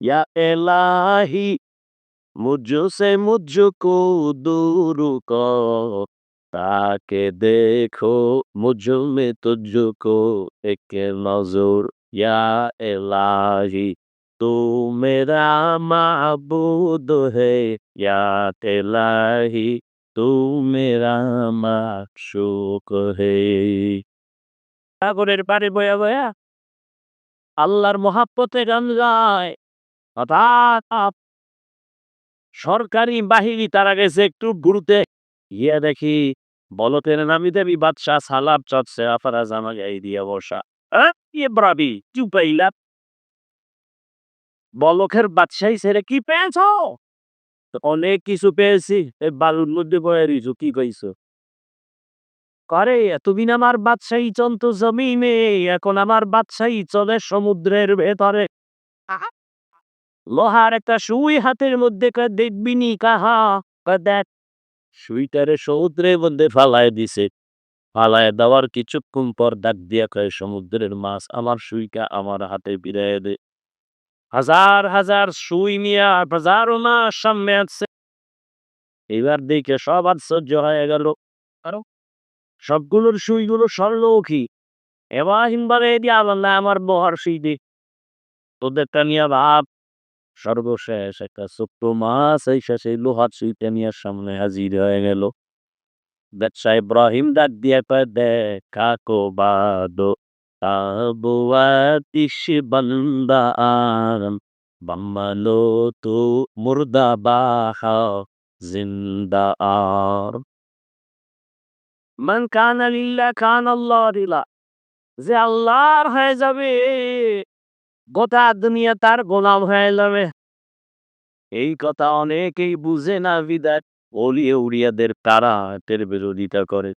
या इलाही मुझसे मुझको दूर कर ताके देखो मुझ में तुझको एक नजर या इलाही तू मेरा माबूद है या इलाही तू मेरा মাশউক হে সাগরের পারে বয়া বয়া আল্লাহর মহাব্বতে গান গায় সরকারি বাহিনী তারা গেছে একটু ঘুরতে গিয়া দেখি বলতের নামি দেবী বাদশাহ সালাব চটছে আফারা জামা গাই দিয়া বসা। ইয়ে ব্রাবি চুপাইলা বলকের বাদশাহী ছেড়ে কি পেয়েছ? অনেক কিছু পেয়েছি এই বালুর মধ্যে বয়ে রইছো, কি কইছো? করে, তুমি আমার বাদশাহী চন্ত জমিনে, এখন আমার বাদশাহী চলে সমুদ্রের ভেতরে। লোহার একটা সুই হাতের মধ্যে দেখবি নি কাহা দেখ। সুইটারে সমুদ্রের মধ্যে ফালায় দিছে। ফালায় দেওয়ার কিছুক্ষণ পর ডাক দিয়া কয়, সমুদ্রের মাছ আমার সুইকা আমার হাতে বিরায় দে। হাজার হাজার সুই নিয়ে হাজারো মাস সামনে আছে এবার দেখে সব আশ্চর্য হয়ে গেল। আরও সবগুলোর সুইগুলো স্বর্ণমুখী। এবার হিমবারে দিয়ে আল্লাহ আমার বহার সুই দে তোদেরটা নিয়ে ভাব। সর্বশেষ একটা ছোট্ট মাছ এই সেই লোহার সুইটা নিয়ে সামনে হাজির হয়ে গেল। ব্যবসা ইব্রাহিম ডাক দিয়ে কয়, দেখা কো বাদো, তাবুয়াতিস বান্দা আরম বাম্মালো তো মুর্দা বাহা জিন্দা আর। মান কানা লিল্লাহ, কান আল্লাহ, রিলা। যে আল্লাহর হয়ে যাবে গোটা দুনিয়া তার গোলাম হয়ে যাবে। এই কথা অনেকেই বুঝে না, বিদায়। অলিয়ে উড়িয়াদের তারা এর বিরোধিতা করে।